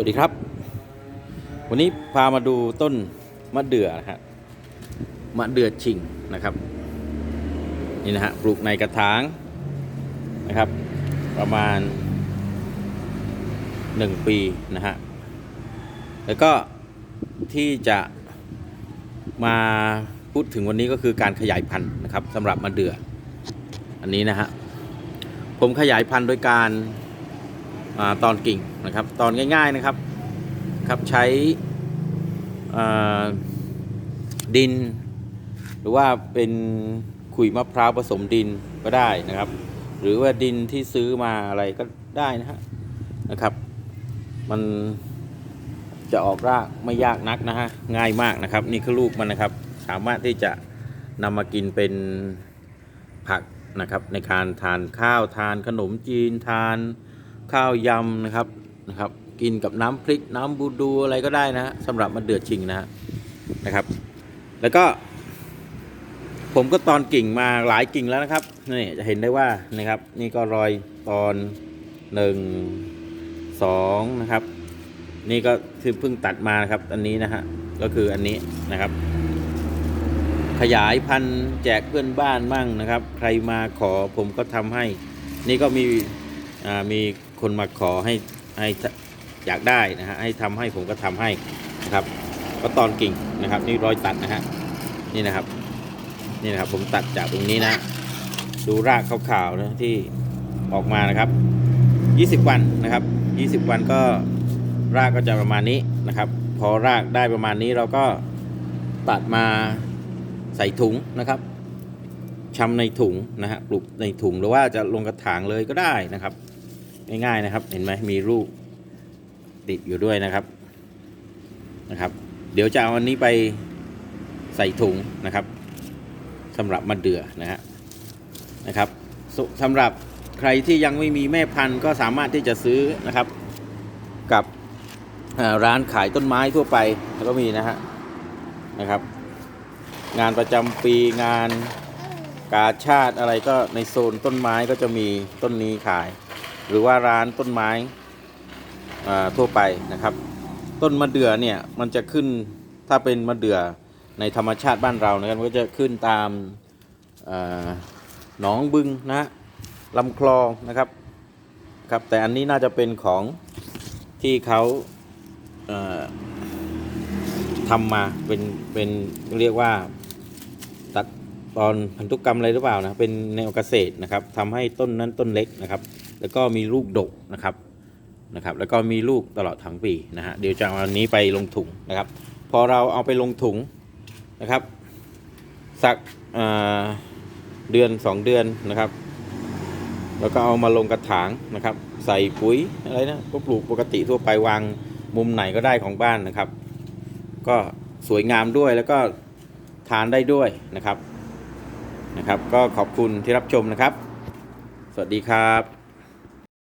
สวัสดีครับ วันนี้พามาดูต้นมะเดื่อนะฮะมะเดื่อชิงนะครับ นี่นะฮะปลูกในกระถางนะครับ ประมาณ 1 ปีนะฮะแล้วก็ที่จะมาพูดถึงวันนี้ก็คือการขยายพันธุ์นะครับสำหรับมะเดื่อ อันนี้นะฮะผมขยายพันธุ์โดยการ ตอนกิ่งนะครับ ตอนง่ายๆนะครับครับใช้ดิน หรือว่าเป็นขุยมะพร้าวผสมดินก็ได้นะครับ หรือว่าดินที่ซื้อมาอะไรก็ได้นะฮะนะครับ มันจะออกรากไม่ยากนักนะฮะง่ายมากนะครับ นี่คือลูกมันนะครับ สามารถที่จะนำมากินเป็นผักนะครับ ในการทานข้าวทานขนมจีนทาน ข้าวยำนะครับนะครับ กินกับน้ำพริกน้ำบูดูอะไรก็ได้นะสำหรับมะเดือดชิงนะฮะนะครับ แล้วก็ ผมก็ตอนกิ่งมาหลายกิ่งแล้วนะครับนี่จะเห็นได้ว่านะครับ นี่ก็รอยตอนหนึ่งสองนะครับ นี่ก็คือเพิ่งตัดมานะครับ อันนี้นะฮะก็คืออันนี้นะครับ ขยายพันธุ์แจกเพื่อนบ้านมั่งนะครับ ใครมาขอผมก็ทำให้ นี่ก็มี มีคนมาขอให้ให้อยากได้นะฮะให้ทำให้ผมก็ทำให้นะครับ ก็ตอนกิ่งนะครับ นี่รอยตัดนะฮะนี่นะครับนี่นะครับ ผมตัดจากตรงนี้นะ ดูรากขาวๆนะที่ออกมานะครับ 20 วันนะครับ 20 วันก็รากก็จะประมาณนี้นะครับ พอรากได้ประมาณนี้เราก็ตัดมาใส่ถุงนะครับชำในถุงนะฮะปลูกในถุงหรือว่าจะลงกระถางเลยก็ได้นะครับ ง่ายๆนะครับ เห็นไหมมีรูปติดอยู่ด้วยนะครับนะครับ เดี๋ยวจะเอาอันนี้ไปใส่ถุงนะครับสำหรับมะเดื่อนะฮะนะครับสสำหรับใครที่ยังไม่มีแม่พันธุ์ก็สามารถที่จะซื้อนะครับ กับร้านขายต้นไม้ทั่วไปก็มีนะฮะนะครับ งานประจำปีงานกาชาติอะไรก็ในโซนต้นไม้ก็จะมีต้นนี้ขาย หรือว่าร้านต้นไม้ทั่วไปนะครับ ต้นมะเดื่อเนี่ยมันจะขึ้นถ้าเป็นมะเดื่อในธรรมชาติบ้านเรานะครับก็จะขึ้นตามหนองบึงนะลำคลองนะครับครับ แต่อันนี้น่าจะเป็นของที่เขาเทำมาเป็นเป็นเรียกว่าตัดตอนพันธุกรรมอะไรหรือเปล่านะเป็นแนวเกษตรนะครับทำให้ต้นนั้นต้นเล็กนะครับ แล้วก็มีลูกดกนะครับนะครับ แล้วก็มีลูกตลอดทั้งปีนะฮะเดี๋ยวจะเอาอันนี้ไปลงถุงนะครับ พอเราเอาไปลงถุงนะครับ สักเดือนสองเดือนนะครับ แล้วก็เอามาลงกระถางนะครับ ใส่ปุ๋ยอะไรนะก็ปลูกปกติทั่วไปวางมุมไหนก็ได้ของบ้านนะครับ ก็สวยงามด้วยแล้วก็ทานได้ด้วยนะครับนะครับ ก็ขอบคุณที่รับชมนะครับ สวัสดีครับ